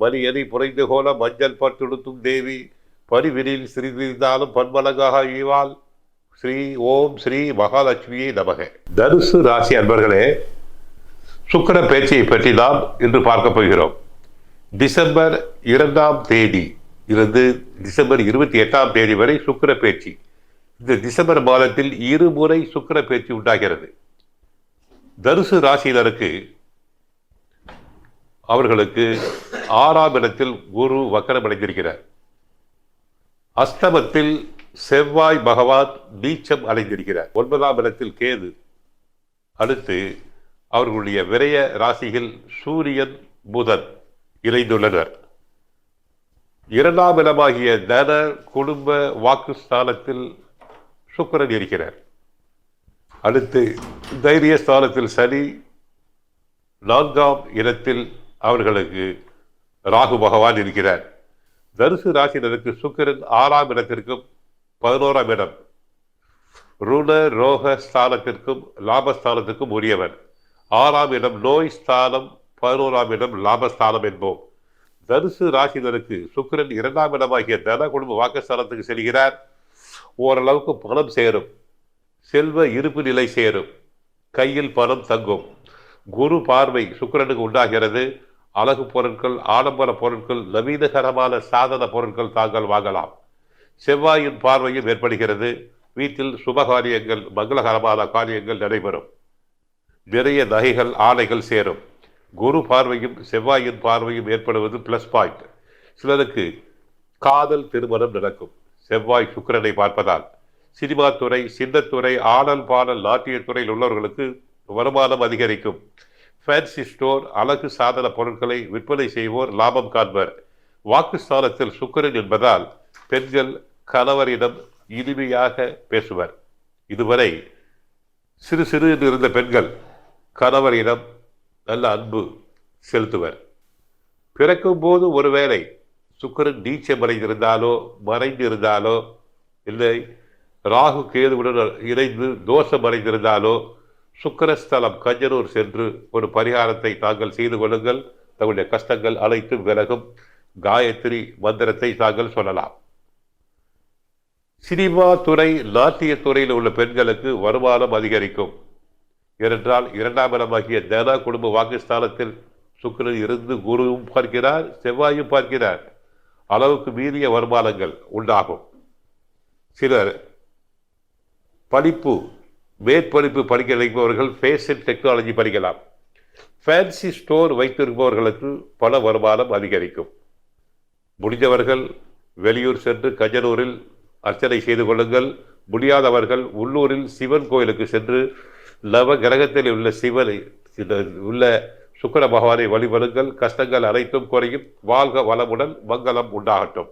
மணியணி புரைந்து கோல மஞ்சள் பட்டுடுத்தும் தேவி பரிவினில் சிறிதிருந்தாலும் பன்மலங்காக ஈவாள். ஸ்ரீ ஓம் ஸ்ரீ மகாலட்சுமியை நமக. தனுசு ராசி அன்பர்களே சுக்கர பேச்சையை பற்றி நாம் இன்று பார்க்க போகிறோம். டிசம்பர் இரண்டாம் தேதி இருந்து டிசம்பர் இருபத்தி எட்டாம் தேதி வரை சுக்கர பேச்சு. இந்த டிசம்பர் மாதத்தில் இருமுறை சுக்கிர பேச்சு உண்டாகிறது. தனுசு ராசியினருக்கு அவர்களுக்கு ஆறாம் இடத்தில் குரு வக்கரம் அடைந்திருக்கிறார். அஸ்தமத்தில் செவ்வாய் பகவான் நீச்சம் அடைந்திருக்கிறார். ஒன்பதாம் இடத்தில் கேது. அடுத்து அவர்களுடைய விரய ராசியில் சூரியன் புதன் இணைந்துள்ளனர். இரண்டாம் இடமாகிய தன குடும்ப வாக்குஸ்தானத்தில் சுக்கரன் இருக்கிறார். அடுத்து தைரிய ஸ்தானத்தில் சனி. நான்காம் இடத்தில் அவர்களுக்கு ராகு பகவான் இருக்கிறார். தனுசு ராசினருக்கு சுக்கிரன் ஆறாம் இடத்திற்கும் பதினோராம் இடம். ருண ரோக ஸ்தானத்திற்கும் லாபஸ்தானத்திற்கும் உரியவர். ஆறாம் இடம் நோய் ஸ்தானம் பதினோராம் இடம் லாபஸ்தானம் என்போம். தனுசு ராசினருக்கு சுக்கிரன் இரண்டாம் இடமாகிய தன குடும்ப வாக்குஸ்தானத்துக்கு செல்கிறார். ஓரளவுக்கு பணம் சேரும். செல்வ இருப்பு நிலை சேரும். கையில் பணம் தங்கும். குரு பார்வை சுக்கிரனுக்கு உண்டாகிறது. அழகு பொருட்கள் ஆடம்பர பொருட்கள் நவீனகரமான சாதன பொருட்கள் தாங்கள் வாங்கலாம். செவ்வாயின் பார்வையும் ஏற்படுகிறது. வீட்டில் சுபகாரியங்கள் மங்களகரமான காரியங்கள் நடைபெறும். நிறைய நகைகள் ஆடைகள் சேரும். குரு பார்வையும் செவ்வாயின் பார்வையும் ஏற்படுவது பிளஸ் பாயிண்ட் சிலருக்கு காதல் திருமணம் நடக்கும். செவ்வாய் சுக்கரனை பார்ப்பதால் சினிமா துறை சின்னத்துறை ஆடல் பாடல் நாட்டியத்துறையில் உள்ளவர்களுக்கு வருமானம் அதிகரிக்கும். ஃபேன்சி ஸ்டோர் அழகு சாதன பொருட்களை விற்பனை செய்வோர் லாபம் காண்பர். வாக்குஸ்தானத்தில் சுக்கரன் என்பதால் பெண்கள் கணவரிடம் இனிமையாக பேசுவர். இதுவரை சிறு சிறு என்று இருந்த பெண்கள் கணவரிடம் நல்ல அன்பு செலுத்துவர். பிறக்கும் போது ஒருவேளை சுக்கரன் நீச்சம் அடைந்திருந்தாலோ மறைந்து இருந்தாலோ இல்லை ராகு கேதுவுடன் இணைந்து தோஷம் அடைந்திருந்தாலோ சுக்கரஸ்தலம் கஞ்சனூர் சென்று ஒரு பரிகாரத்தை தாங்கள் செய்து கொள்ளுங்கள். தங்களுடைய கஷ்டங்கள் அனைத்தும் விலகும். காயத்ரி மந்திரத்தை தாங்கள் சொல்லலாம். சினிமா துறை நாட்டிய துறையில் உள்ள பெண்களுக்கு வருமானம் அதிகரிக்கும். ஏனென்றால் இரண்டாம் இடமாகிய தேனா குடும்ப வாக்குஸ்தானத்தில் சுக்கரன் இருந்து குருவும் பார்க்கிறார் செவ்வாயும் பார்க்கிறார். அளவுக்கு மீறிய வருமானங்கள் உண்டாகும். சிலர் படிப்பு மேற்படிப்பு படிக்க நினைப்பவர்கள் ஃபேஷன் டெக்னாலஜி படிக்கலாம். ஃபேன்சி ஸ்டோர் வைத்திருப்பவர்களுக்கு பண வருமானம் அதிகரிக்கும். முடிந்தவர்கள் வெளியூர் சென்று கஜனூரில் அர்ச்சனை செய்து கொள்ளுங்கள். முடியாதவர்கள் உள்ளூரில் சிவன் கோயிலுக்கு சென்று நவ கிரகத்தில் உள்ள சிவனை உள்ள சுக்கர பகவானை வழிபடுங்கள். கஷ்டங்கள் அனைத்தும் குறையும். வாழ்க வளமுடன் மங்களம் உண்டாகட்டும்.